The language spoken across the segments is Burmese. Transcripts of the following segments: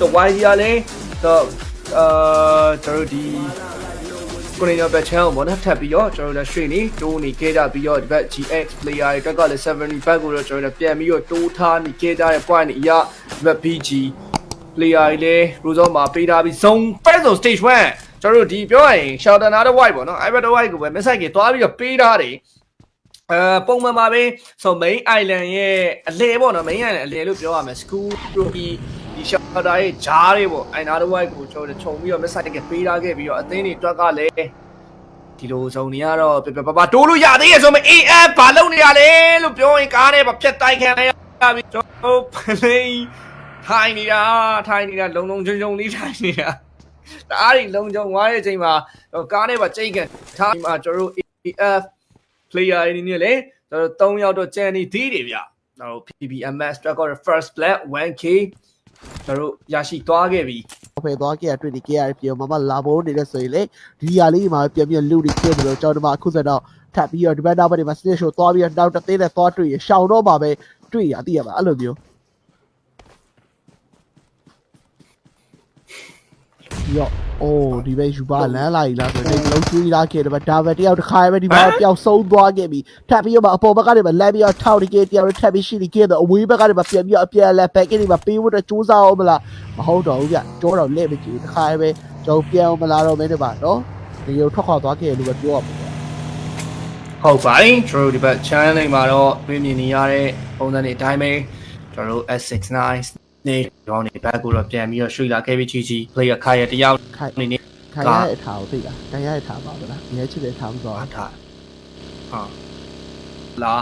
တော့ YG ကလည်းတော့အာကျွန်တော်တို့ဒီကိုနေရဘက် channel ပေါ့နော်ထပ်ပြီးတော့ကျွန်တော်တို့ရွှေနေတိုးနေခဲ့ကြပြီးတော့ဒီဘက် GX player တွေအတွက်ကလည်း70 back ကိုတော့ကျွန်တော်တို့ပြန်ပြီးတော့တိုးထားနေခဲ့ကြတဲ့ point တွေအရဒီဘက် BG player တွေလည်း Rosal မှာပေးထားပြီး zone first zone stage 1ကျွန်တော်တို့ဒီပြောရရင် Sheldon Other White ပေါ့နော် Ivan White ကိုပဲ message ကြီးတွားပြီးတော့ပေးထားတယ်အဲပုံမှန်ပါပဲဆို main island ရဲ့အလဲပေါ့နော် main island အလဲလို့ပြောရမယ် school rookie ဒီ shouter ရဲ့ဂျားတွေပေါ့အိုင်နာဒဝိုက်ကိုကျွန်တော်ခြုံပြီးတော့ message ကပေးထားခဲ့ပြီးတော့အသင်းတွေအတွက်ကလည်းဒီလိုစုံနေရတော့ပြပြပပတိုးလို့ရသေးရဲ့ဆိုမ AF ဘာလုပ်နေရလဲလို့ပြောရင်ကားနဲ့ဖြတ်တိုက်ခံရပြီကျွန်တော် play ထိုင်နေတာထိုင်နေတာလုံလုံချုံချုံလေးထိုင်နေတာတအားကြီးလုံချုံသွားတဲ့အချိန်မှာကားနဲ့ပါကြိတ်ကန်ထားဒီမှာကျွန်တော်တို့ AF player တွေနေလေကျွန်တော်3ယောက်တော့ကျန်နေသေးတယ်ဗျကျွန်တော် PBMS record first blood 1k ကျွန်တော်တို့ရရှိသွားခဲ့ပြီဖယ်သွားခဲ့ရတွေ့ဒီ KR ပြောမမလာဖို့နေတဲ့ဆိုရင်လေဒီဟာလေးမှာပြန်ပြီးလူတွေဖြစ်တယ်လို့ကျွန်တော်တို့အခုစတော့ထပ်ပြီးတော့ဒီဘက်နောက်ဘက်တွေမှာ stage show သွားပြီးတော့နောက်တစ်သေးနဲ့သွားတွေ့ရရှောင်းတော့ပါပဲတွေ့ရသိရပါအဲ့လိုမျိုး ရောအိုးဒီဘက်ယူပါလမ်းလာ E လားဆိုတော့ဒီလုံးကျွေးလာခဲ့တယ်ဗျဒါပဲတယောက်တစ်ခါပဲဒီမှာပျောက်ဆုံးသွားခဲ့ပြီထပ်ပြီးတော့အပေါ်ဘက်ကနေမှလမ်းပြီးတော့ထောက်ဒီကေတယောက်ထပ်ပြီးရှိဒီကေတော့အဝေးဘက်ကနေမှပြန်ပြီးတော့အပြန်လဲဘက်ကနေမှပေးဖို့တော့စူးစမ်းအောင်မလားမဟုတ်တော့ဘူးဗျကြောတော့လက်မကြည့်တစ်ခါပဲကျွန်တော်ပြန်အောင်မလာတော့မင်းတို့ပါနော်ဒီလိုထွက်ခွာသွားခဲ့လို့ပဲပြောရမှာပေါ့ဟုတ်ပါတယ်ကျွန်တော်တို့ဒီဘက် channel လေးမှာတော့တွေ့မြင်နေရတဲ့ပုံစံတွေအတိုင်းပဲကျွန်တော်တို့ S69 နေရောင်းနေဘက်ကိုတော့ပြန်ပြီးတော့ရွှေ့လာခဲ့ပြီးချီချီ player ခါရတယောက်ခိုင်နေနေခိုင်ရတဲ့အထားကိုသိလားခိုင်ရတဲ့အထားပါဗလားအများချစ်တဲ့ထားမသွားအားထားဟာလာ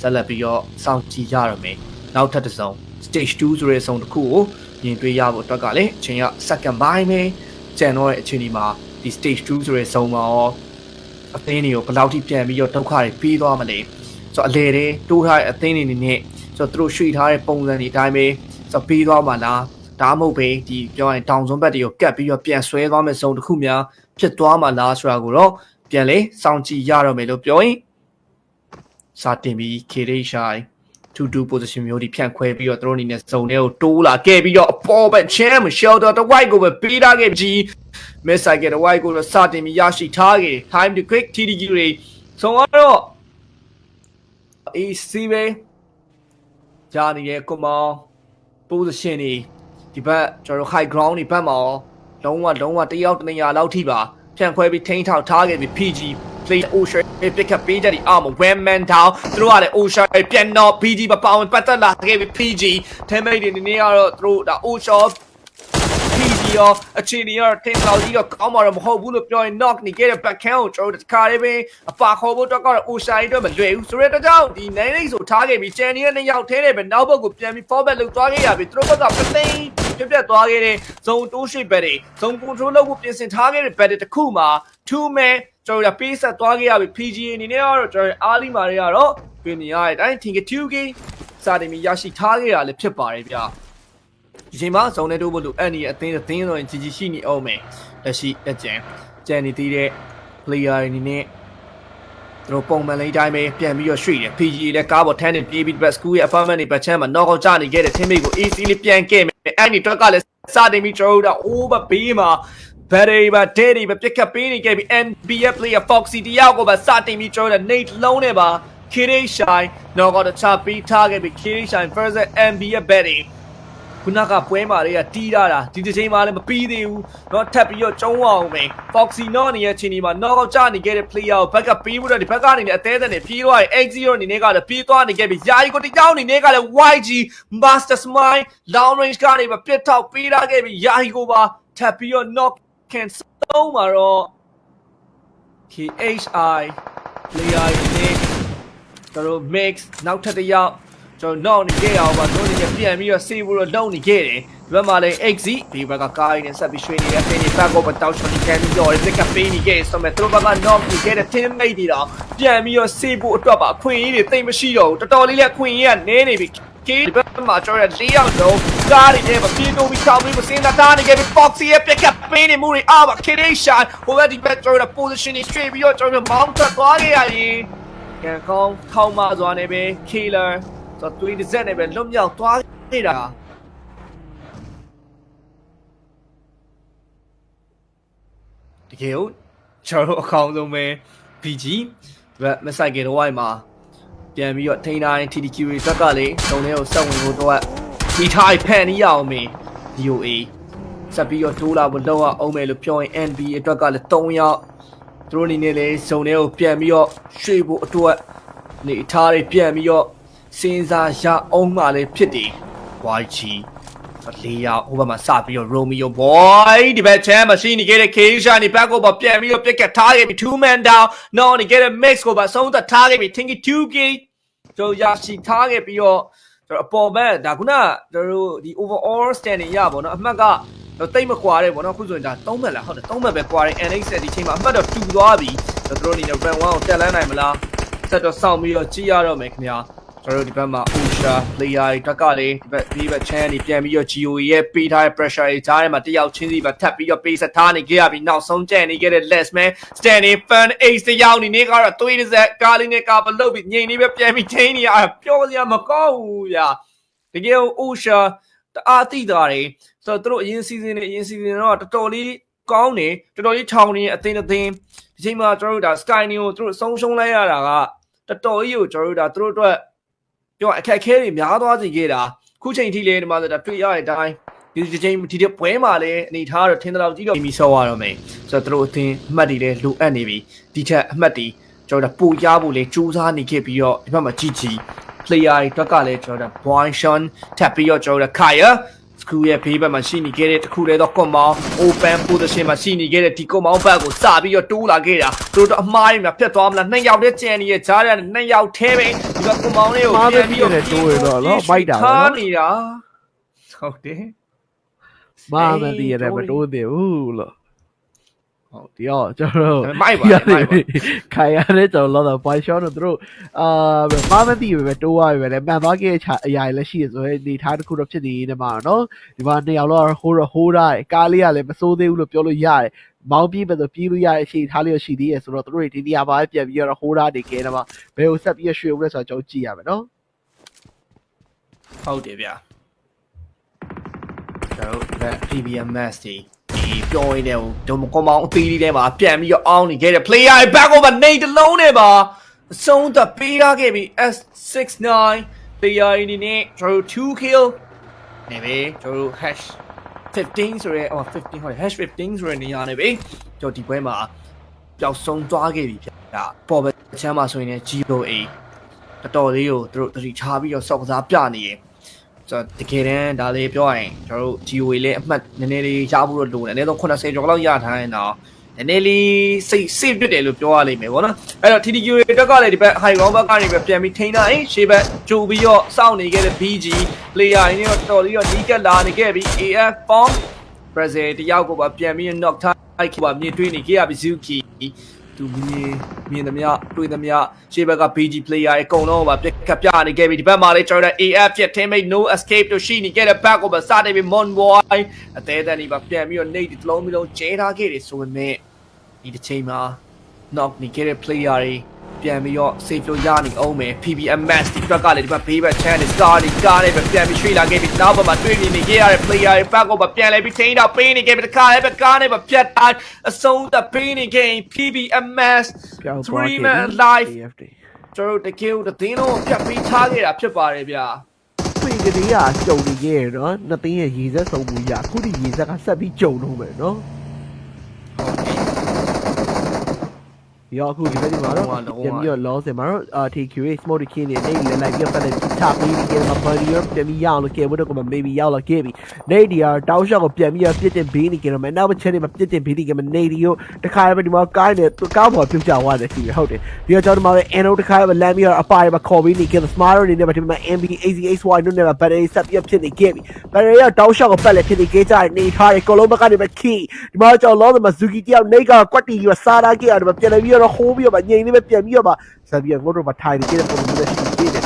ဆက်လက်ပြီးတော့စောင့်ကြည့်ရရမယ်နောက်ထပ်တစ်စုံ stage 2ဆိုတဲ့အစုံတစ်ခုကိုမြင်တွေ့ရဖို့အတွက်ကလည်းအချိန်က second by ပဲကျန်တော့တဲ့အချိန်ဒီမှာဒီ stage 2ဆိုတဲ့အစုံမှာရောအသင်းတွေကိုဘယ်လောက်ထိပြန်ပြီးတော့ဒုက္ခတွေပြီးသွားမလဲဆိုတော့အလေတွေတိုးထားတဲ့အသင်းတွေအနေနဲ့ဆိုတော့သူတို့ရွှေ့ထားတဲ့ပုံစံတွေအတိုင်းပဲ ဆိုတော့ပြီးသွားမှာလားဒါမှမဟုတ်ပဲဒီပြောရင်တောင်စွန်းဘက်တွေကိုကတ်ပြီးတော့ပြန်ဆွဲသွားမယ့်စုံတစ်ခုများဖြစ်သွားမှာလားဆိုတာကိုတော့ပြန်လေစောင့်ကြည့်ရတော့မယ်လို့ပြောရင်စာတင်ပြီး KDSI 2-2 position မျိုးဒီဖြန့်ခွဲပြီးတော့သူတို့အနေနဲ့စုံတွေကိုတိုးလာခဲ့ပြီးတော့အပေါ်ဘက် champ shelter တဝိုက်ကိုပဲပေးထားခဲ့ပြီး miss cycle တဝိုက်ကိုတော့စာတင်ပြီးရရှိထားခဲ့ time to quick TDG တွေဆုံးတော့ AC ပဲဂျာနေတဲ့ကွန်မောင် position တွေဒီဘက်ကျွန်တော်တို့ high ground တွေဘက်မှာရောလုံးဝလုံးဝတယောက်တစ်နေရာလောက်ထိပါဖြန့်ခွဲပြီးထိန်းထောက်ထားခဲ့ပြီး PG play Ocean pick up ပေးကြတဲ့အာမ when man down သူတို့ကလည်း Ocean ပြန်တော့ PG မပေါဝင်ပတ်သက်လာခဲ့ပြီး PG teammate တွေနေနေကတော့သူတို့ဒါ Ocean PG ရောအခြေအနေရောထင်လောက်ကြီးတော့ကောင်းမှာတော့မဟုတ်ဘူးလို့ပြောရင် knock နေခဲ့တဲ့ backhand ကိုကျွန်တော်တို့တစ်ခါလေးပဲအပါခေါ်ဖို့တော့ကတော့ Ocean အတွက်မလွယ်ဘူးဆိုတဲ့အတွက်ကြောင့်ဒီ nine lane ဆိုထားခဲ့ပြီး Chan ရဲ့နှစ်ယောက်ထဲနဲ့ပဲနောက်ဘက်ကိုပြန်ပြီး forward လုပ်သွားခဲ့ရပြီသူတို့ဘက်က play ပြပြသွားခဲ့တဲ့ zone တိုးရှိဘက်တွေ zone control လုပ်ဖို့ပြင်ဆင်ထားခဲ့တဲ့ဘက်တွေတစ်ခုမှာ two man ကျွန်တော်တို့ပေးဆက်သွားခဲ့ရပြီ PGA အနေနဲ့ကတော့ကျွန်တော်အားလီမာတွေကတော့ပြင်နေရတဲ့အတိုင်း Tinker 2 game စာတင်ပြီးရရှိထားခဲ့ရလည်းဖြစ်ပါတယ်ဗျ ဒီချိန်မှာဇုံနဲ့တိုးဖို့လို့အဲ့ဒီအသင်းအသင်းဆိုရင်ကြီးကြီးရှိနေအောင်မယ်လက်ရှိအကြံကြံနေသေးတဲ့ player တွေအနေနဲ့သူတို့ပုံမှန်လေးတိုင်းပဲပြန်ပြီးတော့ရွှေ့တယ် PGA လည်းကားပေါ်ထန်းနေပြေးပြီး back school ရဲ့ apartment တွေဘက်ချမ်းမှာ knock out ချနေခဲ့တဲ့ teammate ကို AC လေးပြန်ခဲ့မယ်အဲ့ဒီတွက်ကလည်းစတင်ပြီးကျွန်တော်တို့ over ဘေးမှာ battery ပါ daddy ပါပြက်ကပ်ပေးနေခဲ့ပြီး NBA player Foxy တယောက်ကိုပါစတင်ပြီးကျွန်တော်တို့ Nate လုံးနဲ့ပါ Kitty Shine knock out ချပေးထားခဲ့ပြီး Kitty Shine versus NBA Betty ခုနကပွဲမာတွေကတီးရတာဒီတစ်ချိန်မှလည်းမပြီးသေးဘူးเนาะထပ်ပြီးတော့ကျုံးအောင်မယ် Foxy နော်နေရဲ့အချိန်ဒီမှာ knock out ချနေခဲ့တဲ့ player ကိုဘက်ကပေးဖို့တော့ဒီဘက်ကနေလည်းအသေးသက်နဲ့ပြေးသွားရင် X0 အနေနဲ့ကလည်းပြေးသွားနေခဲ့ပြီးယာယီကိုတကြောင်အနေနဲ့ကလည်း YG Master Smile long range ကနေပဲပြစ်ထောက်ပေးထားခဲ့ပြီးယာယီကိုပါထပ်ပြီးတော့ knock can သုံးမှာတော့ KHI player တွေနဲ့ကျွန်တော် mix နောက်ထပ်တစ်ယောက် ကျွန်တော်နောက်နေခဲ့အောင်ပါတို့နေပြန်ပြီးတော့ save လို့လုပ်နေခဲ့တယ်ဒီဘက်မှာလည်း XZ ဒီဘက်ကကားရင်းနဲ့ဆက်ပြီးရွှေ့နေတဲ့ pin ဘက်ကိုပတောက်ချွန်ဒီကန်ပြီးတော့ဒီကပေးနေခဲ့ဆိုမဲ့သူတို့ဘက်က knock နေခဲ့တဲ့ teammate တွေတော့ပြန်ပြီးတော့ save ဖို့အတွက်ပါအခွင့်အရေးတွေတိတ်မရှိတော့ဘူးတော်တော်လေးလည်းအခွင့်အရေးကနည်းနေပြီကေဒီဘက်မှာကျွန်တော်၄ယောက်တော့ကားတွေနဲ့မပြေတော့ပြီးချောင်းပြီးမစင်းတာတာနေခဲ့ပြီး Foxy ရဲ့ pick up ပေးနေမှုတွေအားပါ Kidation ဟိုဘက်ဒီဘက်ကျွန်တော် position တွေ straight ပြီးတော့ကျွန်တော် mount ထွက်သွားခဲ့ရရင်ကန်ကောင်းထောက်မစွာနဲ့ပဲ killer ဆိုတော့သွေးတစ်စက်နဲ့ပဲလွတ်မြောက်သွားနေတာတကယ်ဟုတ်ကျွန်တော်အကောင်းဆုံးပဲ PG မဆိုင်ကေတော့ဝိုင်းမှာပြန်ပြီးတော့ထိန်းတိုင်း TDQ ဇက်ကလည်းတုံထဲကိုဆက်ဝင်ဖို့တော့ဒီထိုင်ဖန်နီးရအောင်မင်း DOA ဆက်ပြီးတော့ဒိုးလာမလောက်အောင်မယ်လို့ပြောရင် NB အတွက်ကလည်း3ရောက်သူတို့အနေနဲ့လည်းဇုံထဲကိုပြန်ပြီးတော့ရွှေ့ဖို့အတွက်နေထားတွေပြန်ပြီးတော့ စဉ်းစားရအောင်မှလည်းဖြစ်တယ် YG လေးယောက်ဟိုဘက်မှာစပြီးတော့ Romeo boy ဒီဘက်ချမ်းမရှိနေခဲ့တဲ့ Keisha နေ back over ပြန်ပြီးတော့ပြက်ကတ်ထားခဲ့ပြီ two man down no နေခဲ့တဲ့ mix ကိုပါဆုံးသက်ထားခဲ့ပြီ Tinky 2K ကျွန်တော်ရရှိထားခဲ့ပြီးတော့ကျွန်တော်အပေါ်ဘက်ဒါခုနကျွန်တော်တို့ဒီ overall standing ရပါတော့အမှတ်ကတော့တိတ်မကွာတဲ့ပေါ့နော်အခုဆိုရင်ဒါ3မှတ်လားဟုတ်တယ်3မှတ်ပဲကွာတယ် NX ဆက်ဒီချိန်မှာအမှတ်တော့တူသွားပြီကျွန်တော်တို့အနေနဲ့ run 1ကိုတက်လန်းနိုင်မလားဆက်တော့စောင့်ပြီးတော့ကြည့်ရတော့မယ်ခင်ဗျာ ကျွန်တော်တို့ဒီဘက်မှာ Usha player တွေတက်ကလေဒီဘက်ဒီဘက် channel တွေပြန်ပြီးတော့ GOE ရဲ့ပေးထားတဲ့ pressure တွေကြားထဲမှာတယောက်ချင်းစီပါထပ်ပြီးတော့ပေးဆက်ထားနေကြရပြီနောက်ဆုံးကျန်နေခဲ့တဲ့ less man standing fan ace တယောက်နေနေကတော့သွေးတစ်ဆက်ကားလေးနဲ့ကားပလုတ်ပြီးငိန်လေးပဲပြန်ပြီးချင်းနေရပြောစရာမကောင်းဘူးဗျာတကယ် Usha တအားတိတာတွေဆိုတော့သူတို့အရင် season နဲ့အရင် season တော့တော်တော်လေးကောင်းနေတော်တော်လေးချောင်းနေအသင်းအသင်းဒီချိန်မှာကျွန်တော်တို့ဒါ sky နေကိုသူတို့ဆုံးရှုံးလိုက်ရတာကတော်တော်ကြီးကိုကျွန်တော်တို့ဒါသူတို့အတွက် ပြောအခက်အခဲတွေများသွားစေခဲ့တာခုချိန်ထိလည်းဒီမှာဆိုဒါတွေ့ရတဲ့အတိုင်းဒီဒီချိန်ဒီတဲ့ပွဲမှာလည်းအနေထားတော့ထင်တော့ကြည့်တော့ပြီးဆော့ရတော့မယ်ဆိုတော့သူတို့အသင်းအမှတ်တွေလည်းလိုအပ်နေပြီဒီထက်အမှတ်တွေကျွန်တော်တို့ပိုရဖို့လည်းစူးစမ်းနေခဲ့ပြီးတော့ဒီဘက်မှာကြည့်ကြည့် player တွေအတွက်ကလည်းကျွန်တော်တို့ Boy Sean ထပ်ပြီးတော့ကျွန်တော်တို့ Kaya စကူရဲ့ဘေးဘက်မှာရှိနေခဲ့တဲ့တခုတည်းသောကွန်မောင်း open position မှာရှိနေခဲ့တဲ့ဒီကွန်မောင်းဘက်ကိုစပြီးတော့တိုးလာခဲ့တာသူတို့အမားတွေမှာဖြတ်သွားမလားနှစ်ယောက်တည်းကျန်နေတဲ့ကြားထဲနှစ်ယောက်ထဲပဲဒီ ကကွန်မောင်းလေးကိုထားနေတာဟုတ်တယ်မာမန်တီးရတယ်မတိုးသေးဘူးလို့ဟုတ်ဒီတော့ကျွန်တော်တို့မိုက်ပါမိုက်ပါခိုင်ရတဲ့ကျွန်တော်လောတော့ boy shot တို့သူတို့အာမာမန်တီးပဲပဲတိုးသွားပြီပဲလေမှန်သွားခဲ့တဲ့အရာလည်းရှိရဆိုရင်ဒီထားတစ်ခုတော့ဖြစ်နေနေမှာနော်ဒီမှာနှစ်ယောက်တော့ဟိုးတော့ဟိုးတာကားလေးကလည်းမစိုးသေးဘူးလို့ပြောလို့ရတယ် မောင်းပြေးပဲဆိုပြေးလို့ရတဲ့အချိန်ထားလေးရရှိသေးရဲ့ဆိုတော့သူတို့ဒီနေရာမှာပြန်ပြီးတော့ဟိုးတာနေခဲ့တယ်မှာဘယ်ကိုဆက်ပြီးရွှေဦးလဲဆိုတော့ကျွန်တော်ကြည့်ရမယ်နော်ဟုတ်တယ်ဗျာကျွန်တော်တို့ PBMS ဒီဒီပြောရင်းတဲ့ဒုံကွန်မောင်းအသီးလေးထဲမှာပြန်ပြီးတော့အောင်းနေခဲ့တဲ့ player ရဲ့ back over နေတလုံးနဲ့ပါအဆုံးသတ်ပေးရခဲ့ပြီ S69 player အနေနဲ့ကျွန်တော်တို့2 kill နေပြီကျွန်တော်တို့ hash 15ဆိုရဲဟို15ဟုတ်တယ် hash 15ဆိုရဲနေရာနေပြီကျွန်တော်ဒီပွဲမှာပျောက်ဆုံးသွားခဲ့ပြီဗျာပေါ်ပဲချမ်းမှာဆိုရင်လည်း GOA တော်တော်လေးကိုသူတို့တတိချပြီးတော့စောက်ကစားပြနေရင်ကျွန်တော်တကယ်တမ်းဒါလေးပြောရရင်ကျွန်တော်တို့ GOA လေးအမှတ်နည်းနည်းလေးရဖို့တော့လိုတယ်အနည်းဆုံး80ကျော်လောက်ရထားရင်တော့ နည်းနည်းလေးစိတ်စိတ်ပြစ်တယ်လို့ပြောရလိမ့်မယ်ဗောနော်အဲ့တော့ TTQ တက်ကလည်းဒီဘက် high ground ဘက်ကနေပဲပြန်ပြီးထိန်းထားရင်ရှေ့ဘက်ကြိုပြီးတော့စောင့်နေခဲ့တဲ့ BG player ရင်းတော့တော်တော်လေးတော့နီးကပ်လာနေခဲ့ပြီး AF form Brazil တယောက်ကိုပါပြန်ပြီး knock ထားလိုက်ပါမြင်တွေ့နေခဲ့ရပြီ Zuki သူမြင်မြင်သမျှတွေ့သမျှရှေ့ဘက်က BG player အကုန်လုံးပါပြက်ကပ်ပြနေခဲ့ပြီဒီဘက်မှာလည်းကျွန်တော် AF ပြက် teammate no escape တို့ရှိနေခဲ့တဲ့ back ကိုပါစတယ်ပြီး Monboy အသေးတန်ဒီပါပြန်ပြီးတော့ Nate တစ်လုံးမျိုးလုံးကျဲထားခဲ့တယ်ဆိုပေမဲ့ ဒီတစ်ချိန်မှာ knock နေခဲ့တဲ့ player တွေပြန်ပြီးတော့ save လို့ရနေအောင်မယ် PBMS ဒီဘက်ကလည်းဒီဘက်ဘေးဘက် channel star တွေကားတွေပဲပြန်ပြီးရွှေ့လာခဲ့ပြီးနောက်ဘက်မှာတွေ့နေနေခဲ့ရတဲ့ player တွေ back ကိုပါပြန်လဲပြီး chain တော့ပေးနေခဲ့ပြီးတခါလည်းပဲကားနဲ့ပဲပြတ်တိုင်းအဆုံးသတ်ပေးနေခဲ့ရင် PBMS ပြောင်းသွား three ခဲ့ man ပြီ live AFD ကျွန်တော်တို့တကယ်ကိုသတင်းလုံးကိုပြတ်ပြီးထားခဲ့တာဖြစ်ပါတယ်ဗျာဖေကလေးကကြုံနေခဲ့ရနော်နှစ်သိန်းရဲ့ရေစက်ဆုံးမှုရအခုဒီရေစက်ကဆက်ပြီးကြုံလို့မယ် နော်ရောအခုဒီဘက်ဒီမှာတော့ပြန်ပြီးတော့ loss မှာတော့အာ TQA smoke ခင်းနေနေလည်းလိုက်ပြီးတော့လည်းချပေးပြီးကြမှာဘာဒီရောပြန်ပြီးရအောင်လို့ကဲဘုတော့ကမ maybe ရောက်လာခဲ့ပြီနေဒီယာတောက်ရှော့ကိုပြန်ပြီးတော့ပြစ်တင်ဘေးနေကြမှာနောက်တစ်ချက်နေမှာပြစ်တင်ဘေးနေကြမှာနေဒီရောတခါပဲဒီမှာကိုင်းနေကားပေါ်ပြုတ်ကြသွားတယ်ရှိရဟုတ်တယ်ဒီတော့ကျွန်တော်တို့မှာပဲ Eno တခါပဲလမ်းပြီးတော့အပါရမှာခေါ်ပြီးနေကြ smart နေနေမှာဒီမှာ MB ACHY တို့နဲ့မှာ battery ဆက်ပြီးဖြစ်နေခဲ့ပြီ battery ကတောက်ရှော့ကိုပတ်လက်ဖြစ်နေခဲ့ကြတယ်နေထားတယ်ကိုလုံးဘက်ကနေပဲ key ဒီမှာကျွန်တော် loss မှာ Zuki တယောက်နေကကွက်တီကြီးကစားတာခဲ့ရတယ်ပြန်လည်းပြီးတော့ဟိုးပြီးတော့ငြိမ်နေပဲပြန်ပြီးတော့ဆက်ပြီးတော့ငို့တော့မထိုင်နေကြတဲ့ပုံစံမျိုးရှိနေတယ်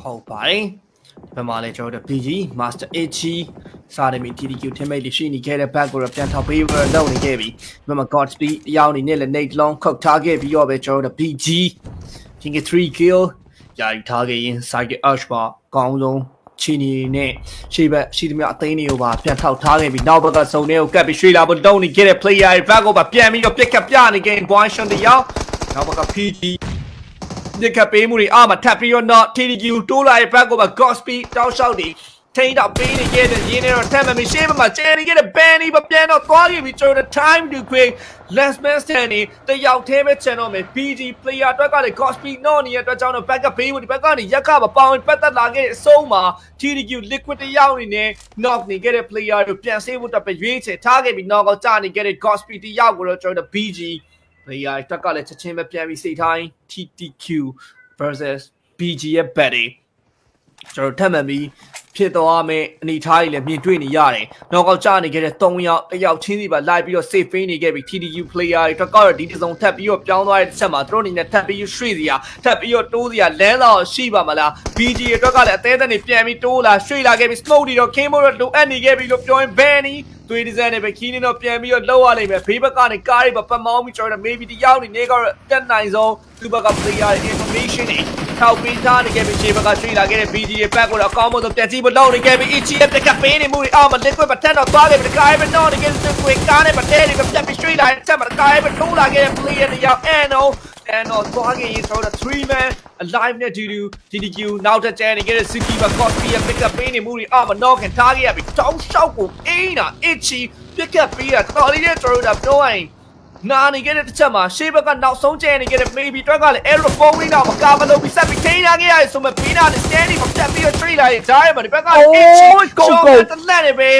ဟုတ်ပါတယ်ဒီဘက်မှာလည်းကျွန်တော်တို့ PG Master H စာရမီ TDQ teammate တွေရှိနေခဲ့တဲ့ back ကိုတော့ပြန်ထောက်ပေးပြီးတော့လုပ်နေခဲ့ပြီဒီဘက်မှာ Godspeed အယောင်နေနဲ့လည်း Nate Long ခုတ်ထားခဲ့ပြီးတော့ပဲကျွန်တော်တို့ PG ပြင်က3 kill ယာယူထားခဲ့ရင် Cycle Arch ပါအကောင်းဆုံး ချီနီနဲ့ရှေ့ဘက်ရှိသမျှအသိန်းတွေကိုပါပြန်ထောက်ထားခဲ့ပြီးနောက်ဘက်ကစုံတွေကိုကပ်ပြီးရွှေ့လာဖို့တုံးနေခဲ့တဲ့ player တွေဘက်ကိုပါပြန်ပြီးတော့ပြက်ကပ်ပြနေခဲ့ဘွိုင်းရှန်တယောက်နောက်ဘက်က PG ညကပေးမှုတွေအာမထပ်ပြီးတော့ not TDQ တိုးလာရဲ့ဘက်ကိုပါ Gospel တောက်လျှောက်တွေ ထိန်းတော့ပေးနေခဲ့တဲ့ရင်းနေတော့ထပ်မမရှေ့ဘက်မှာကျန်နေခဲ့တဲ့ Benny ပပြန်တော့သွားခဲ့ပြီးကျွန်တော် time to quick last man standing တယောက်သေးပဲ channel မှာ BG player အတွက်ကလည်း Gospel နော်နေတဲ့အတွက်ကြောင့်တော့ backup ပေးမှုဒီဘက်ကနေရက်ကမပေါင်ပတ်သက်လာခဲ့တဲ့အဆုံးမှာ TDQ liquid တယောက်အနေနဲ့ knock နေခဲ့တဲ့ player တို့ပြန်ဆေးဖို့တက်ပဲရွေးချယ်ထားခဲ့ပြီး knock out ကျနေခဲ့တဲ့ Gospel တယောက်ကိုတော့ကျွန်တော် BG player တက်ကလည်းချက်ချင်းပဲပြန်ပြီးစိတ်ထိုင်း TTQ versus BG ရဲ့ betting ကျွန်တော်ထပ်မှန်ပြီးဖြစ်သွားမယ့်အနေအထားကြီးလည်းမြင်တွေ့နေရတယ်။နောက်ကောက်ကျနေခဲ့တဲ့3ယောက်တစ်ယောက်ချင်းစီပါလိုက်ပြီးတော့ safe ပေးနေခဲ့ပြီး TDU player တွေတော့ကတော့ဒီတစ်စုံထပ်ပြီးတော့ပြောင်းသွားတဲ့တစ်ချက်မှာသူတို့အနေနဲ့ထပ်ပြီးရွှေ့စီရထပ်ပြီးတော့တိုးစီရလမ်းလောက်ရှိပါမလား BG အတွက်ကလည်းအသေးသက်နေပြန်ပြီးတိုးလာရွှေ့လာခဲ့ပြီး smoke တွေတော့ King မို့တော့လိုအပ်နေခဲ့ပြီးလို့ပြောရင် Benny သွေးဒီဇိုင်းနဲ့ပဲခီးနေတော့ပြန်ပြီးတော့လောက်ရလိမ့်မယ်ဘေးဘက်ကနေကားတွေပါပတ်မောင်းပြီးကျွန်တော် maybe တယောက်နေနေကတော့တက်နိုင်ဆုံးသူ့ဘက်က player information တွေထောက်ပေးထားနေခဲ့ပြီးခြေဘက်ကရွှေ့လာခဲ့တဲ့ BG ရဲ့ back ကိုတော့အကောင်းမဆုံးပြန်ကြည့်ဖို့လုပ်နေခဲ့ပြီး Ichi ရဲ့ pick up ပေးနေမှုတွေအောက်မှာ liquid ပါထက်တော့သွားခဲ့ပြီးကားရဲ့တော့နေခဲ့တဲ့ quick ကားနဲ့ပါတဲတွေပြတ်ပြီးရွှေ့လာတဲ့ချက်မှာကားရဲ့ထိုးလာခဲ့တဲ့ player တယောက် and on and on သွားခဲ့ရင်ဆိုတော့3 man alive နဲ့ DD DDQ နောက်ထပ်ကျန်နေခဲ့တဲ့ Suki ပါ Cosby ရဲ့ pick up ပေးနေမှုတွေအောက်မှာ knock and target ရပြီးတောင်းလျှောက်ကိုအိန်းတာ Ichi pick up ပေးတာတော်လေးတဲ့ကျွန်တော်တို့ကပြောရရင်နာနေခဲ့တဲ့တစ်ချက်မှာရှေ့ဘက်ကနောက်ဆုံးကျန်နေခဲ့တဲ့ maybe တွက်ကလည်း air phone လေးတော့မကာမလို့ပြီးဆက်ပြီးထိန်းထားခဲ့ရတယ်ဆိုမှပေးတာနဲ့ standing မှာပြတ်ပြီးတော့ trade လာရင်ဂျားရမှာဒီဘက်ကအိုး Ichi ကုန်ကုန်ရှော့တဲ့လက်နေပဲ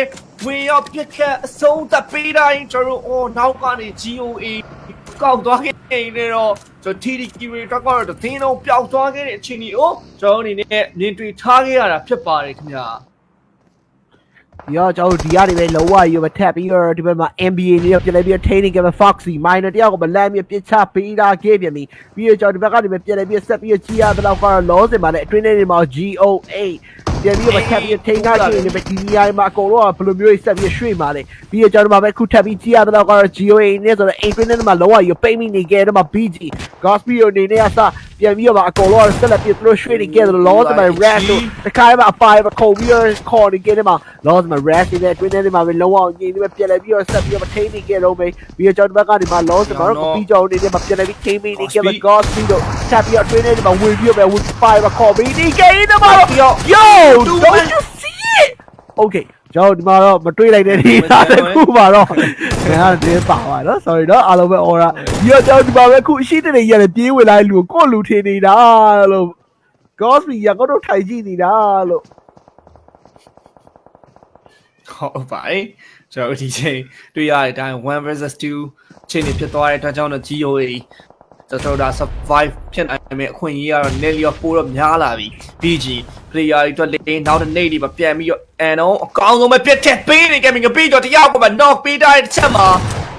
ဝင်ရောက်ပြက်ခတ်အဆုံးသတ်ပေးတိုင်းကျွန်တော်တို့အော်နောက်ကနေ GOA ကောက်သွားခဲ့နေတော့ကျွန်တော် TDQ တွေတော့ကတော့သင်းလုံးပျောက်သွားခဲ့တဲ့အခြေအနေကိုကျွန်တော်အနေနဲ့မြင်တွေ့ထားခဲ့ရတာဖြစ်ပါတယ်ခင်ဗျာဒီတော့ကျွန်တော်တို့ဒီကနေပဲလောဝရီကိုပဲထပ်ပြီးတော့ဒီဘက်မှာ NBA လေးကိုပြန်လဲပြီးတော့ training ကပဲ Foxy minor တယောက်ကိုမလမ်းပြီးပြစ်ချပေးတာခဲ့ပြန်ပြီပြီးတော့ကျွန်တော်ဒီဘက်ကနေပဲပြန်လဲပြီးဆက်ပြီးကြည်ရတဲ့လောက်ကတော့လောစင်ပါနဲ့အတွင်းထဲမှာ GOA ပြန်ပြီးတော့ထပ်ပြီးထိန်းထားကြည့်နေပဲဒီနေရာမှာအကုန်လုံးကဘယ်လိုမျိုးဆက်ပြီးရွှေ့มาလဲပြီးတော့ကျွန်တော်တို့မှာပဲခုထပ်ပြီးကြည်ရတဲ့လောက်ကတော့ GOA နဲ့ဆိုတော့ A တွင်းထဲမှာလောဝရီကိုပိတ်မိနေခဲ့တော့မှ BG Gospel အနေနဲ့အစပြန်ပြီးတော့အကုန်လုံးကဆက်လက်ပြီးသူတို့ရွှေ့နေခဲ့တယ်လောစင်မှာ red တို့တခါမှအပိုင်ခုံပြီးတော့ခေါ်နေခဲ့တယ်မှာလောစင်မှာ red နေတဲ့တွင်းထဲမှာပဲလုံးဝငြိမ်နေပဲပြန်လဲပြီးတော့ဆက်ပြီးတော့ထိန်းနေခဲ့တော့ပဲပြီးတော့ကျွန်တော်ဒီဘက်ကနေမှာလောစင်မှာတော့ပြီးကြောင်နေတယ်မှာပြန်လဲပြီးထိန်းမိနေခဲ့တဲ့ Gospel တို့ဆက်ပြီးတော့တွင်းထဲမှာဝင်ပြီးတော့ပဲဝင်ပိုင်ခေါ်ပြီးနေခဲ့တယ်မှာတော့ yo don't you see it okay ကျွန်တော်ဒီမှာတော့မတွေးလိုက်တဲ့ဒီသားတစ်ခုပါတော့ငါကတော့ပါပါနော် sorry နော်အားလုံးပဲ aura ဒီတော့ကျွန်တော်ဒီမှာပဲခုအရှိတဲ့နေရတယ်ပြေးဝင်လာတဲ့လူကိုကိုယ့်လူထင်နေတာလို့ Gosby ရကတော့ထိုင်ကြည့်နေတာလို့ဟုတ်ပါတယ်ကျွန်တော်တို့ဒီချိန်တွေ့ရတဲ့အတိုင်း1 versus 2ချိန်နေဖြစ်သွားတဲ့အတွက်ကြောင့်တော့ GOA ကျွန်တော်တို့ဒါ survive ဖြစ်နိုင်မယ့်အခွင့်အရေးကတော့ Nelly ရောပိုးတော့များလာပြီ BG player တွေအတွက်လေနောက်တစ်နေ့ဒီမှာပြန်ပြီးတော့ and on အကောင်းဆုံးပဲပြတ်ချက်ပေးနေခဲ့ပြီငပြီးတော့တယောက်ကမှ knock ပေးထားတဲ့ချက်မှာ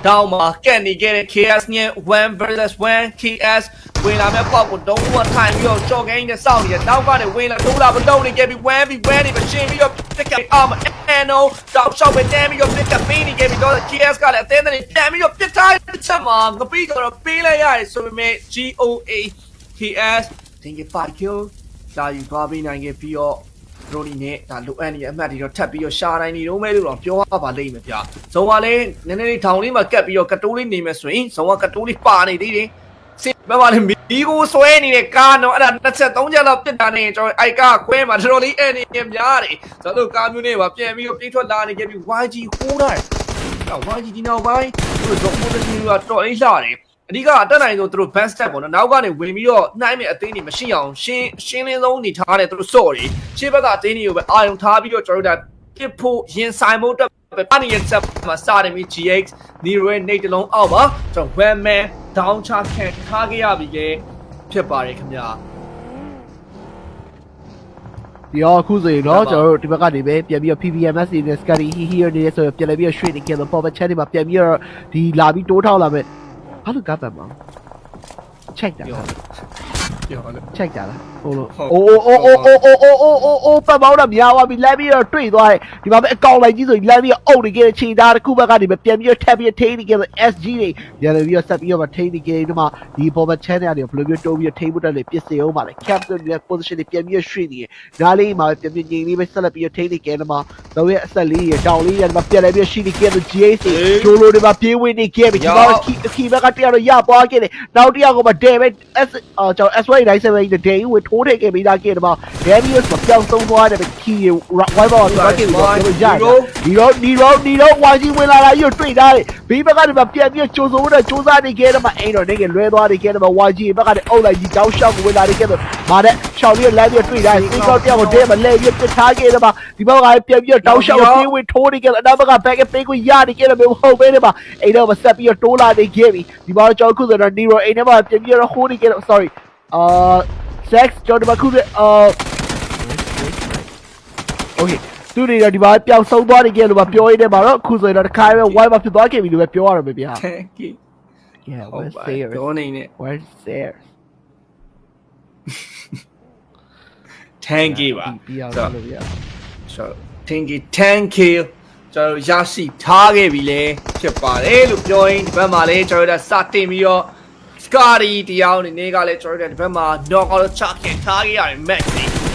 တောင်းမှာကက်နေခဲ့တဲ့ KS နဲ့1 versus 1 KS ဝင်လာမဲ့ပေါက်ကိုဒုံးဝထိုင်ပြီးတော့ကြော်ကိန်းနဲ့စောင့်နေတယ်နောက်ကနေဝင်လာတိုးလာမတုံးနေခဲ့ပြီး 1v 1နေမရှင်းပြီးတော့ပြက်ကပ်အောင် and on တောက်လျှောက်ပဲတန်းပြီးတော့ပြက်ကပ်ပေးနေခဲ့ပြီးတော့ KS ကလည်းအသေးသေးပြန်ပြီးတော့ပြစ်ထားတဲ့ချက်မှာငပြီးတော့ပေးလိုက်ရတယ်ဆိုပေမဲ့ GOA KS တင်ကြပါကျော်လာယူသွားပေးနိုင်ခဲ့ပြီးတော့ဒရိုနီနဲ့ဒါလိုအပ်နေတဲ့အမှတ်တွေတော့ထပ်ပြီးတော့ရှာတိုင်းနေတော့မဲလို့တော့ပြောရပါလိမ့်မယ်ဗျာ။ဇုံကလည်းနည်းနည်းလေးထောင်လေးမှာကတ်ပြီးတော့ကတိုးလေးနေမယ်ဆိုရင်ဇုံကကတိုးလေးပါနေသေးတယ်။ စင်ဘက်မှာလည်းမီကိုဆွဲနေတဲ့ကားတော့အဲ့ဒါတစ်ချက်သုံးချက်လောက်ပြစ်တာနေကျွန်တော်အိုက်ကားခွဲမှာတော်တော်လေးအဲ့နေများတယ်။ကျွန်တော်ကားမျိုးနဲ့ပါပြန်ပြီးတော့ပြေးထွက်လာနေခဲ့ပြီး YG ဟိုးတာ။တော့ YG ဒီနောက်ပိုင်းသူတို့ဇုံမိုးတစ်မျိုးကတော်လေးလှတယ်။အဓိကအတက်နိုင်ဆုံးသူတို့ best step ပေါ့နော်နောက်ကနေဝင်ပြီးတော့နှိုင်းမဲ့အသင်းတွေမရှိအောင်ရှင်းရှင်းလင်းဆုံးနေထားတယ်သူတို့စော့တယ်ရှေ့ဘက်ကအသင်းတွေကိုပဲအာရုံထားပြီးတော့ကျွန်တော်တို့ကပြစ်ဖို့ရင်ဆိုင်ဖို့အတွက်ပဲပါနေရဲ့ step မှာစတယ်ပြီး GX Nero ရဲ့ Nate တလုံးအောက်ပါကျွန်တော် one man down ချခံထားခဲ့ရပြီလေဖြစ်ပါတယ်ခင်ဗျာဒီတော့အခုဆိုရင်တော့ကျွန်တော်တို့ဒီဘက်ကနေပဲပြန်ပြီးတော့ PPMS နေနဲ့ Scary Here နေဆိုပြန်လဲပြီးတော့ရွှေ့နေကြတော့ Pop Chat တွေမှာပြန်ပြီးတော့ဒီလာပြီးတိုးထောက်လာမဲ့ဘာလို့ကပ်ပံမှာ check တာ ပြောပြောလို့ check ကြလားဟိုလိုဟုတ် အိုးအိုးအိုးအိုးအိုးအိုးအိုးအိုးအိုးပတ်မောင်းတော့များသွားပြီလမ်းပြီးတော့တွေ့သွားတယ်ဒီမှာပဲအကောင်လိုက်ကြီးဆိုလမ်းပြီးတော့အုပ်နေခဲ့တဲ့ခြေသားတစ်ခုဘက်ကနေပဲပြန်ပြီးတော့ထပ်ပြီးထိန်းနေခဲ့တဲ့ SG တွေပြန်ပြီးတော့ဆက်ပြီးတော့ထိန်းနေခဲ့ဒီမှာဒီပေါ်မှာ channel တွေဘယ်လိုမျိုးတိုးပြီးတော့ထိန်းဖို့တက်လေပြစ်စေအောင်ပါလေ captain ရဲ့ position တွေပြန်ပြီးရွှေ့နေတယ်နားလေးမှာပြန်ပြီးငြိမ်လေးပဲဆက်လက်ပြီးတော့ထိန်းနေခဲ့ဒီမှာ တော့ရဲ့အဆက်လေးရတောင်လေးရဒီမှာပြန်လဲပြီးရှိနေခဲ့တဲ့ GAC ဂျိုလိုတွေမှာပြေးဝင်နေခဲ့ပြီဒီမှာခီခီဘက်ကတရတော့ရပွားခဲ့တယ်နောက်တရကမှဒဲပဲ S အော်ကျွန်တော် SY 97နဲ့ဒဲဝထိုးထည့်ခဲ့ပြီးသားခဲ့တယ်မှာ Darius မပြောင်းသုံးသွားတဲ့ခီဝိုင်းဘောတော့ခဲ့ပြီးတော့ပြောကြတယ်ဒီတော့ဒီတော့ဒီတော့ဝါကြီးဝင်လာတာကြီးကိုတွေ့ထားတယ်ဘေးဘက်ကနေမှပြန်ပြီးကြိုးစိုးတဲ့စူးစမ်းနေခဲ့တယ်မှာအိမ်တော့နေကလွဲသွားနေခဲ့တယ်မှာဝါကြီးဘက်ကနေအုပ်လိုက်ကြီးတောင်းရှောက်ဝင်လာနေခဲ့တယ် မာတဲ့ရှောက်လေးလမ်းပြီးတွေ့တာဒီကောက်တယောက်ကိုဒဲမလဲပြီးပြထားခဲ့တယ်မှာဒီဘက်ကပြန်ပြီးတောင်းရှောက်ကိုပြေးဝင်ထိုးနေခဲ့တယ်အနောက်ဘက်ကဘက်ကပေးကိုရနေခဲ့တယ်မျိုးဟုတ်ပဲတယ်မှာအိမ်တော့မဆက်ပြီးတော့တိုးလာနေခဲ့ပြီဒီမှာတော့ကျွန်တော်ခုဆိုတော့ Nero အိမ်ထဲမှာပြန်ပြီးတော့ဟိုးနေခဲ့တယ် sorry အာ sex ကျွန်တော်ဒီမှာခုဆိုအာ okay သူတွေတော့ဒီမှာပျောက်ဆုံးသွားနေခဲ့လို့မပြောရတဲ့မှာတော့အခုဆိုရင်တော့တစ်ခါပဲ why မဖြစ်သွားခဲ့ပြီလို့ပဲပြောရတော့ပဲဗျာ thank you yeah ဟုတ် what's ပါ there ပြောနေနဲ့ what's there thank you ပါပြီးအောင်လို့ဗျာဆိုတော့ thank you thank you ကျွန်တော်ရရှိထားခဲ့ပြီလေဖြစ်ပါတယ်လို့ပြောရင်ဒီဘက်မှာလည်းကျွန်တော်တို့စတင်ပြီးတော့ Scotty တရားအနေနဲ့ကလည်းကျွန်တော်တို့ဒီဘက်မှာ knock out ချခင်ထားခဲ့ရတယ် max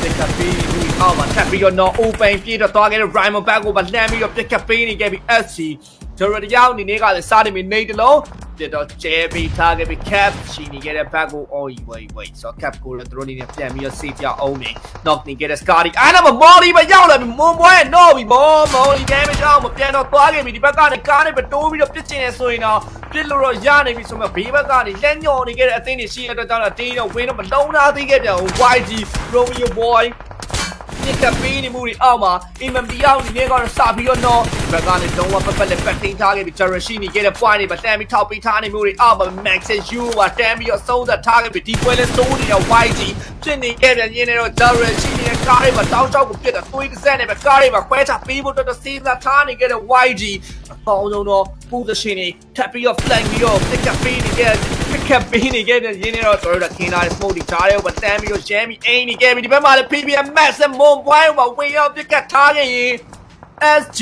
ဒီကပီးဒီအောက်မှာထပ်ပြီးတော့ no open ပြေးတော့သွားခဲ့တဲ့ Rhyme back ကိုပါလှမ်းပြီးတော့ pick up ပေးနေခဲ့ပြီး SC ကျွန်တော်တို့တရားအနေနဲ့ကလည်းစတင်ပြီးနေတလုံးပြတော့ JB ထားခဲ့ပြီး cap ရှိနေခဲ့တဲ့ back ကို oh wait wait so cap ကိုလည်းတို့အနေနဲ့ပြန်ပြီးတော့ save ပြအောင်နေ knock နေခဲ့တဲ့ Scotty အဲ့ဒါမှ Molly ပဲရောက်လာပြီမွန်ပွဲတော့ပြီဘော Molly damage အောင်မပြန်တော့သွားခဲ့ပြီဒီဘက်ကနေကားနဲ့ပဲတိုးပြီးတော့ပြစ်ချင်နေဆိုရင်တော့ပြစ်လို့တော့ရနေပြီဆိုမှဘေးဘက်ကနေလက်ညော်နေခဲ့တဲ့အသင်းတွေရှိရတဲ့ကြောင့်တင်းတော့ဝင်းတော့မလုံးသားသေးခဲ့ပြန်ဟို YG Romeo boy ညစ်ကပေးနေမှုတွေအောက်မှာအင်မမ်ဒီအောင်ဒီနေ့ကတော့စပြီးတော့တော့ ဘက်ကနေတော့ပပလက်ပတ်ထင်းထားခဲ့ပြီး Jarashi နေခဲ့တဲ့ point တွေမှာတမ်းပြီးထောက်ပေးထားနေမှုတွေအောက်မှာ Max U ကတမ်းပြီးတော့သုံးသက်ထားခဲ့ပြီးဒီပွဲလဲစိုးနေတဲ့ YG ဖြစ်နေခဲ့တဲ့ညနေတော့ Jarashi နေတဲ့ကားတွေမှာတောင်းချောက်ကိုပြတ်တာသွေးကစက်နဲ့ပဲကားတွေမှာခွဲချပေးဖို့တော့စေးစားထားနေခဲ့တဲ့ YG အပေါင်းဆုံးတော့ position တွေထပ်ပြီးတော့ flank ပြီးတော့ pick up ပေးနေခဲ့ pick up ပေးနေခဲ့တဲ့ရင်းနေတော့ကျွန်တော်တို့ခင်းလာတဲ့ smoke တွေကြားထဲကိုတမ်းပြီးတော့ jam ပြီးအိမ်နေခဲ့ပြီးဒီဘက်မှာလည်း PPM max နဲ့ mon point မှာဝင်ရောက် pick up ထားခဲ့ရင် SG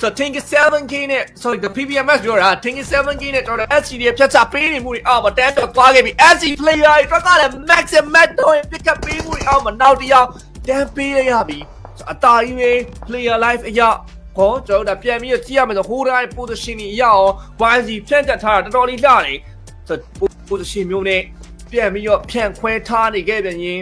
ဆို Think 7K နဲ့ sorry the PPMS ပြောတာ Think 7K နဲ့တော်တော် SG တွေဖြတ်ချပေးနေမှုတွေအောက်မှာတန်းတော့သွားခဲ့ပြီ SG player တွေတော့ကလည်း max နဲ့ max တော့ pick up ပေးမှုတွေအောက်မှာနောက်တစ်ယောက်တန်းပေးရရပြီအတားကြီးပဲ player life အရာခေါ်ကျွန်တော်တို့ပြန်ပြီးကြည့်ရမယ်ဆိုဟိုးတိုင်း position ကြီးအရာရော YG ဖြန့်တက်ထားတာတော်တော်လေးလှတယ်ဆို position မျိုးနဲ့ပြန်ပြီးတော့ဖြန့်ခွဲထားနေခဲ့ပြန်ရင်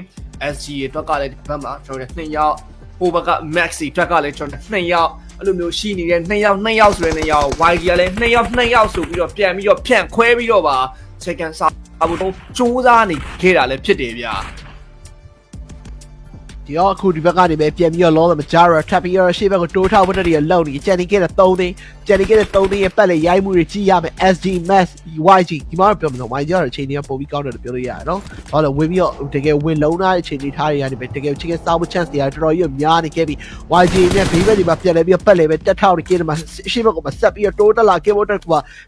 SG ရဲ့အတွက်ကလည်းဒီဘက်မှာကျွန်တော်တို့နှစ်ယောက် ဟိုဘက်က Maxi အတွက်ကလည်းကျွန်တော်နှစ်ယောက်အဲ့လိုမျိုးရှိနေတဲ့နှစ်ယောက်နှစ်ယောက်ဆိုတဲ့နှစ်ယောက် YG ကလည်းနှစ်ယောက်နှစ်ယောက်ဆိုပြီးတော့ပြန်ပြီးတော့ဖြန့်ခွဲပြီးတော့ပါ second စာအဘူတော့စူးစမ်းနေခဲ့တာလည်းဖြစ်တယ်ဗျာ ဒီတော့အခုဒီဘက်ကနေပဲပြန်ပြီးတော့လောတယ်မကြားတော့ထပ်ပြီးတော့ရှေ့ဘက်ကိုတိုးထောက်ဖို့တည်းရလောက်နေကြံနေခဲ့တဲ့3သိန်းကြံနေခဲ့တဲ့3သိန်းရဲ့ပတ်လေရိုက်မှုတွေကြည့်ရမယ် SD Max YG ဒီမှာတော့ပြောမလို့ YG ကတော့အချိန်ကြီးပို့ပြီးကောင်းတယ်လို့ပြောလို့ရတယ်နော်။ဘာလို့ဝင်ပြီးတော့တကယ်ဝင်လုံးသားတဲ့အချိန်ကြီးထားရရတယ်ပဲတကယ် chicken sour chance တွေတော်တော်ကြီးများနေခဲ့ပြီး YG နဲ့ဘေးဘက်ဒီမှာပြန်လဲပြီးပတ်လေပဲတက်ထောက်နေခဲ့တယ်မှာရှေ့ဘက်ကမှာဆက်ပြီးတော့တိုးတက်လာခဲ့ဖို့တက်က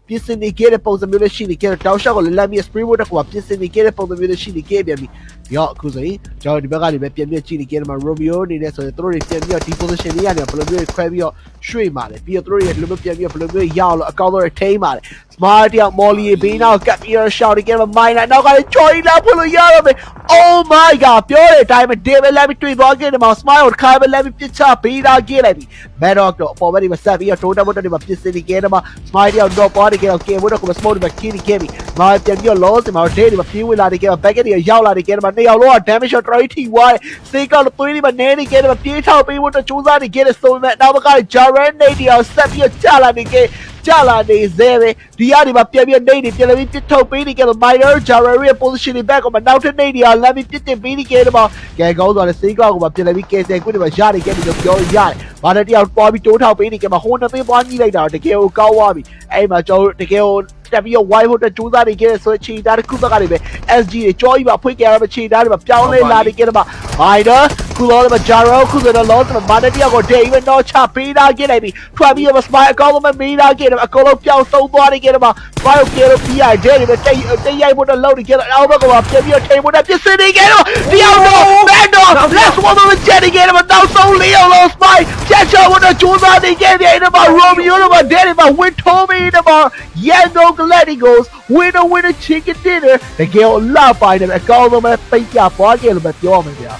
ပြင်ဆင်နေခဲ့တဲ့ပုံစံမျိုးလေးရှိနေခဲ့တဲ့တောက်ရှောက်ကိုလည်းလက်ပြီး spray ဖို့တက်ကပြင်ဆင်နေခဲ့တဲ့ပုံစံမျိုးလေးရှိနေခဲ့ပြန်ပြီးဒီတော့အခုဆိုရင်ကျွန်တော်ဒီဘက်ကနေပဲပြန်ပြီးကြည့်နေခဲ့တယ်မှာ Romeo အနေနဲ့ဆိုရင်တို့တွေပြန်ပြီးတော့ဒီ position လေးကနေဘယ်လိုမျိုးခွဲပြီးတော့ရွှေ့ပါတယ်ပြီးတော့တို့တွေလိုမျိုးပြန်ပြီးတော့ဘယ်လိုမျိုးရောက်လို့အကောင့်တော့ထိန်းပါတယ် smart တယောက် molly ဘေးနောက်ကပ်ပြီးတော့ shout ခဲ့မှာ minor နောက်ကလည်း joy လာဖို့လို့ရတော့မယ် oh my god ပြောတဲ့အတိုင်းပဲ David လည်းတွေ့သွားခဲ့တယ်မှာ smile ကိုခါပဲလည်းပြစ်ချပေးတာခဲ့လိုက်ပြီ Maddock တော့အပေါ်ဘက်ဒီမှာဆက်ပြီးတော့ total ဘက်ဒီမှာပြစ်စင်နေခဲ့တယ်မှာ smile တယောက်တော့ပွားနေခဲ့တော့ game ဘက်ကို smoke ဒီမှာ kill ခဲ့ပြီ မာပြန်ပြီးတော့ loss ဒီမှာ day ဒီမှာပြေးဝင်လာနေခဲ့မှာ back ဒီရောက်လာနေခဲ့တယ်မှာနှစ်ယောက်လုံးက damage shot တော်ထိသွားတယ် stay ကလည်းသွေးဒီမှာနေနေခဲ့တယ်မှာပြေးထောက်ပေးဖို့တော့စူးစမ်းနေခဲ့တယ်ဆိုပေမဲ့နောက်ဘက်က Jaren Nate တယောက်ဆက်ပြီးတော့ကြာလာနေခဲ့ကြလာနေသေးပဲဒီရဒီမှာပြန်ပြန်နေနေပြန်လည်းပြစ်ထုတ်ပေးနေကြတော့ minor Jarry ရဲ့ position တွေ back ကမှနောက်ထပ်နေနေရလမ်းပြီးပြစ်တင်ပေးနေကြတယ်မှာကဲကောင်းသွားတယ် save cloud ကမှပြန်လည်းပြီးကဲဆယ်ခွင့်တွေမှာရနေခဲ့ပြီလို့ပြောရတယ်။ဘာနဲ့တယောက်ပွားပြီးတိုးထောက်ပေးနေကြမှာဟိုနှစ်သိန်းပွားကြီးလိုက်တာတကယ်ကိုကောင်းသွားပြီ။အဲ့မှာကျွန်တော်တကယ်ကိုတက်ပြီးတော့ wide ဖို့အတွက်ကြိုးစားနေခဲ့တဲ့ဆိုချီတာတစ်ခုဘက်ကနေပဲ SG တွေကြောကြီးပါဖွင့်ကြရမှာချီတာတွေမှာပြောင်းလဲလာနေခဲ့တယ်မှာ Rider ခုလောမှာ Jaro ခုဆိုတော့ loss မှာမာနတီယာကို day ဝင်တော့ချပေးတာခဲ့လိုက်ပြီထွက်ပြီးတော့ spy အကောင်းဆုံးမေးတာခဲ့တယ်အကုန်လုံးပြောင်းသုံးသွားနေခဲ့တယ်မှာ spy ကိုကေလို့ပြီးရတဲ့တွေပဲတိတ်တိတ်ရိုက်ဖို့တော့လုပ်နေခဲ့တယ်အောက်ဘက်ကမှာပြန်ပြီးတော့ထိန်ဖို့တော့ပြစ်စနေခဲ့တော့တယောက်တော့ back door let's one of the jetty ခဲ့တယ်မှာတောက်ဆုံးလေးအောင်လို့ spy ဖြတ်ချဖို့တော့ကြိုးစားနေခဲ့တယ်မှာ Romeo တော့မှာ Daddy မှာ win Tommy တော့မှာ Yellow Gladiators winner winner chicken dinner တကယ်လာပိုင်းတယ်အကောင်းဆုံးပဲပိတ်ပြပွားခဲ့လို့ပဲပြောရမယ်ဗျာ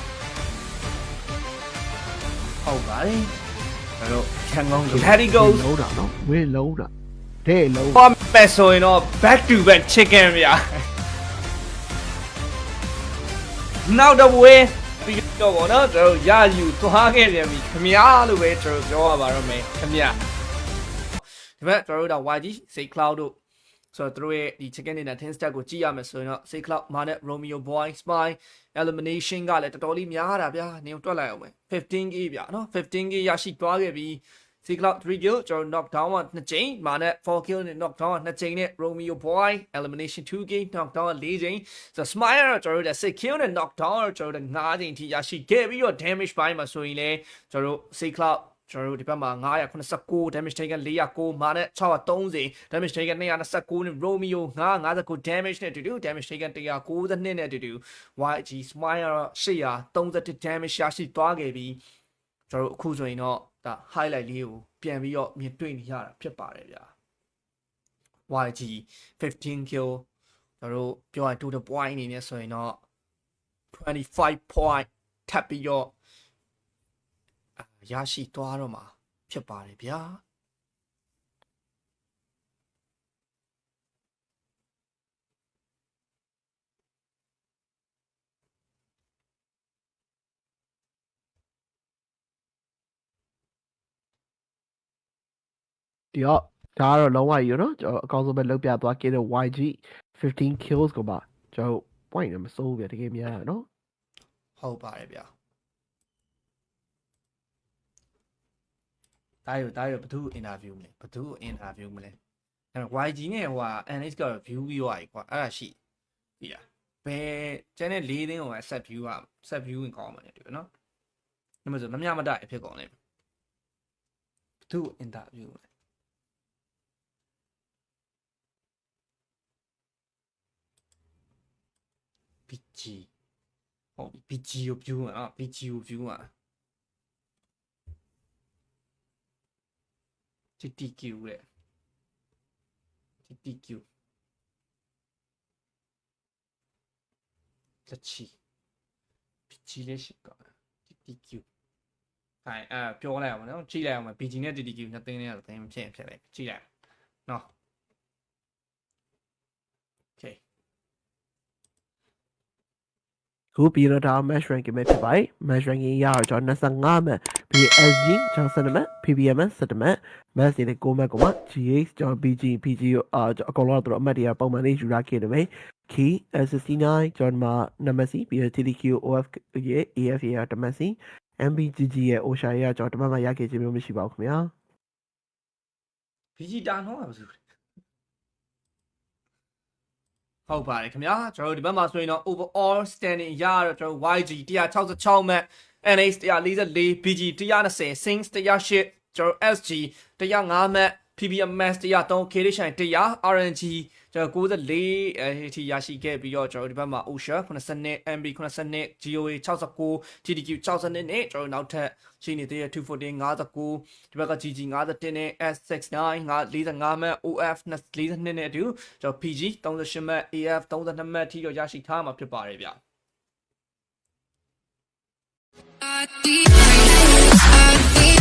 ဟုတ်ပါတယ် ကျွန်တော်ရန်ကုန် Letty Goes လုံးတာနော်ဝင်းလုံးတာတဲ့လုံးပါမယ်ဆိုရင်တော့ back to back chicken ဗျာနောက်တော့ဝင်းပြီးတော့ဗောနော်ကျွန်တော်ရယူသွားခဲ့ပြန်ပြီခမရလို့ပဲကျွန်တော်ပြောရပါတော့မယ်ခမရဒီမဲ့ကျွန်တော်တို့တော့ YG Say Cloud တို့ဆိုတော့သူတို့ရဲ့ဒီ chicken dinner 10 stack ကိုကြည့်ရမယ်ဆိုရင်တော့ Say Cloud မာနဲ့ Romeo Boy Spy elimination ကလည်းတော်တော်လေးများတာဗျာနေတွက်လိုက်အောင်မယ် 15k ဗျာနော် 15k ရရှိသွားခဲ့ပြီး C Cloud 3 kill ကျွန်တော် knock down က2ချိန်မာနဲ့4 kill နဲ့ knock down က2ချိန်နဲ့ Romeo Boy elimination 2 game knock down က4ချိန်ဆိုတော့ Smile ကကျွန်တော်တို့6 kill နဲ့ knock down ကကျွန်တော်တို့5ချိန်ထိရရှိခဲ့ပြီးတော့ damage ပိုင်းမှာဆိုရင်လည်းကျွန်တော်တို့ C Cloud ကျွန်တော်တို့ဒီဘက်မှာ989 damage taken 409မာနဲ့630 damage taken 229နဲ့ Romeo 959 damage နဲ့အတူတူ damage taken 192နဲ့အတူတူ YG Smile 831 damage ရရှိသွားခဲ့ပြီးကျွန်တော်တို့အခုဆိုရင်တော့ ဒါ highlight လေးကိုပြန်ပြီးတော့မြင်တွေ့နေရတာဖြစ်ပါတယ်ဗျာ YG 15 kill ကျွန်တော်တို့ပြောရင် total point အနေနဲ့ဆိုရင်တော့25 point ထပ်ပြီးတော့အာရရှိသွားတော့မှာဖြစ်ပါတယ်ဗျာ ဒီတော့ဒါကတော့လုံးဝကြီးရနော်ကျွန်တော်အကောင်းဆုံးပဲလောက်ပြသွားခဲ့တဲ့ YG 15 kills ကိုပါကျွန်တော် point နဲ့မစိုးဘူးဗျတကယ်များရနော်ဟုတ်ပါတယ်ဗျာတားရတားရဘသူ့ interview မလဲဘသူ့ interview မလဲအဲ့တော့ YG နဲ့ဟိုဟာ NH က view ပြီးသွားပြီကွာအဲ့ဒါရှိပြီလားဘယ်ကျန်တဲ့၄သင်းဟိုက set view က set view ဝင်ကောင်းမှာနေတူနော်နမဆိုမမြမတအဖြစ်ကောင်းလိမ့်မယ်ဘသူ့ interview မလဲ PG ဟုတ်ပြီ PG ကို view မှာနော် PG ကို view မှာ TTQ တဲ့ TTQ လက်ချီ PG လေးရှိကော TTQ ဟိုင်အဲပြောလိုက်အောင်နော်ကြည့်လိုက်အောင် PG နဲ့ TTQ နှစ်သိန်းနဲ့တော့သိန်းဖြစ်ရင်ဖြစ်လိုက်ကြည့်လိုက်နော် Okay ခုပြီးတော့ဒါ match ranking ပဲဖြစ်ပါတယ် match ranking ရတော့ကျွန်တော်25မှတ် PSG ကျွန်တော်7မှတ် PBM 7မှတ် match တွေ9မှတ်ကိုမှ GH ကျွန်တော် BG PG ကိုအာကျွန်တော်အကုန်လုံးတော့အမှတ်တွေကပုံမှန်လေးယူရခဲ့တယ်ပဲ key S69 ကျွန်တော်မှာနံပါတ် C ပြီးတော့ TDQ OF ရဲ့ AF ရဲ့တမတ်စီ MBGG ရဲ့ OSHA ရဲ့ကျွန်တော်တမတ်မှရခဲ့ခြင်းမျိုးမရှိပါဘူးခင်ဗျာ PG တာနှောပါဘူး ဟုတ်ပါတယ်ခင်ဗျာကျွန်တော်တို့ဒီဘက်မှာဆိုရင်တော့ overall standing ရတော့ကျွန်တော် YG 166မှတ် NH 144 BG 120 Sings 108ကျွန်တော် SG 105မှတ် PBMS 103 KD ဆိုင်100 RNG ကျွန်တော်94အဲထိရရှိခဲ့ပြီးတော့ကျွန်တော်ဒီဘက်မှာ OSHA 82 MB 82 GOA 69 TDQ 62နဲ့ကျွန်တော်နောက်ထပ်ရှိနေတဲ့214 59ဒီဘက်က GG 51နဲ့ S69 45မှတ် OF 42နဲ့အတူကျွန်တော် PG 38မှတ် AF 32မှတ်ထိတော့ရရှိထားမှာဖြစ်ပါတယ်ဗျာ I